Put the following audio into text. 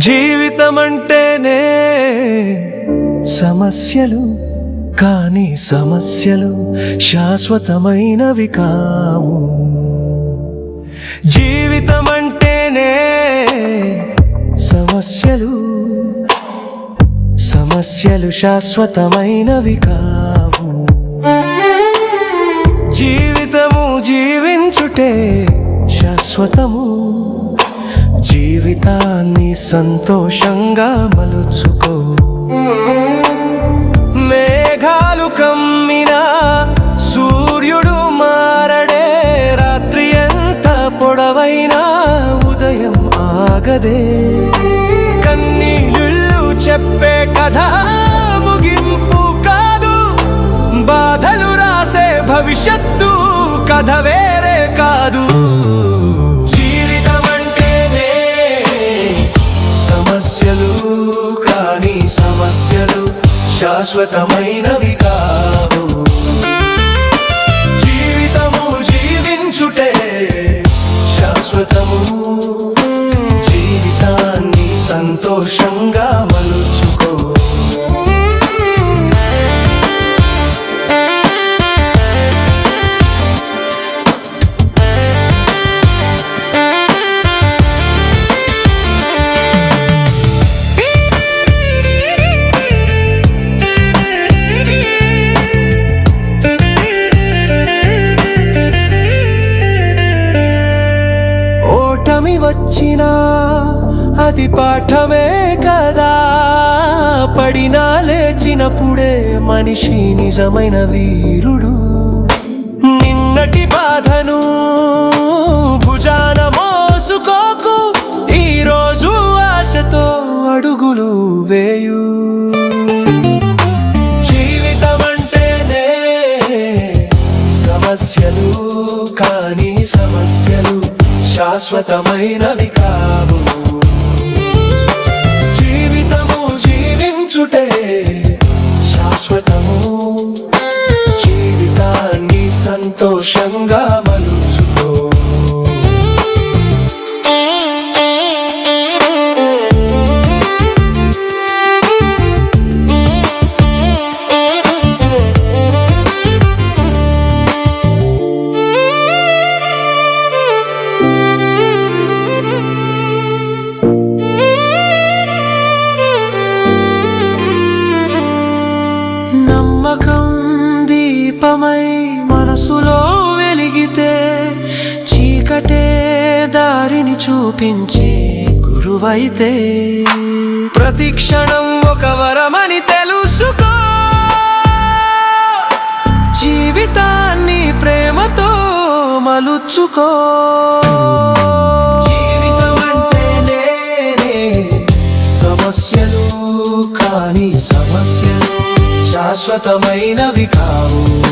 జీవితం అంటేనే సమస్యలు కానీ సమస్యలు శాశ్వతమైనవి కావు. జీవితం అంటేనే సమస్యలు సమస్యలు శాశ్వతమైనవి కావు. జీవితము జీవించుటే శాశ్వతము జీవితాన్ని సంతోషంగా మలుచుకో. మేఘాలు కమ్మినా సూర్యుడు మారడే రాత్రి ఎంత పొడవైనా ఉదయం ఆగదే. కన్నీళ్ళు చెప్పే కథ ముగింపు కాదు బాధలు రాసే భవిష్యత్తు కథ వేరే కాదు. సమస్యలు శాశ్వతమైనవి కావు. వచ్చినా అది పాఠమే కదా. పడినా లేచినప్పుడే మనిషి నిజమైన వీరుడు. నిన్నటి బాధను భుజాన మోసుకోకు. ఈరోజు ఆశతో అడుగులు వేయు. శాశ్వతమైనవి కావు. జీవితము జీవించుటే శాశ్వతము. జీవితాన్ని సంతోషంగా దీపమై మనసులో వెలిగితే చీకటే దారిని చూపించే గురువైతే. ప్రతి క్షణం ఒక వరమని తెలుసుకో. జీవితాన్ని ప్రేమతో మలుచుకో. సమస్యలు కానీ సమస్యలు శాశ్వతమైనవి కావు.